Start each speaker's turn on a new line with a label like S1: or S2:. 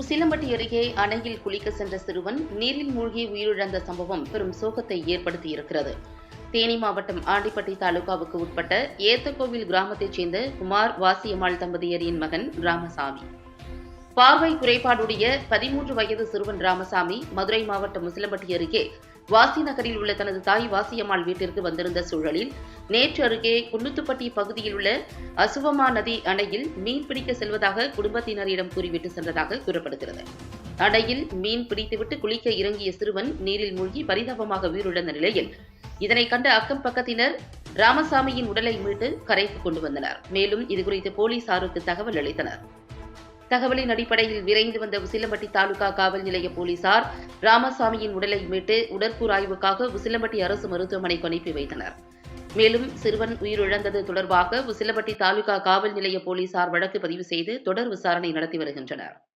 S1: உசிலம்பட்டி அருகே அணையில் குளிக்க சென்ற சிறுவன் நீரில் மூழ்கி உயிரிழந்த சம்பவம் பெரும் சோகத்தை ஏற்படுத்தியிருக்கிறது. தேனி மாவட்டம் ஆண்டிப்பட்டி தாலுகாவுக்கு உட்பட்ட ஏத்தக்கோவில் கிராமத்தைச் சேர்ந்த குமார் வாசியம்மாள் தம்பதியரின் மகன் ராமசாமி பார்வை குறைபாடுடைய பதிமூன்று வயது சிறுவன் ராமசாமி மதுரை மாவட்டம் முசிலம்பட்டி அருகே வாசி நகரில் உள்ள தனது தாய் வாசியம்மாள் வீட்டிற்கு வந்திருந்த சூழலில் நேற்று அருகே குன்னுத்துப்பட்டி பகுதியில் உள்ள அசுவமா நதி அணையில் மீன் பிடிக்க செல்வதாக குடும்பத்தினரிடம் கூறிவிட்டு சென்றதாக கூறப்படுகிறது. அணையில் மீன் பிடித்துவிட்டு குளிக்க இறங்கிய சிறுவன் நீரில் மூழ்கி பரிதாபமாக உயிரிழந்த நிலையில் இதனை கண்ட அக்கம் பக்கத்தினர் ராமசாமியின் உடலை மீட்டு கரைக்கு கொண்டு வந்தனர். மேலும் இதுகுறித்து போலீசாருக்கு தகவல் அளித்தனர். தகவலின் அடிப்படையில் விரைந்து வந்த உசிலம்பட்டி தாலுகா காவல் நிலைய போலீசார் ராமசாமியின் உடலை மீட்டு உடற்கூறாய்வுக்காக உசிலம்பட்டி அரசு மருத்துவமனைக்கு அனுப்பி வைத்தனர். மேலும் சிறுவன் உயிரிழந்தது தொடர்பாக உசிலம்பட்டி தாலுகா காவல் நிலைய போலீசார் வழக்கு பதிவு செய்து தொடர் விசாரணை நடத்தி வருகின்றனர்.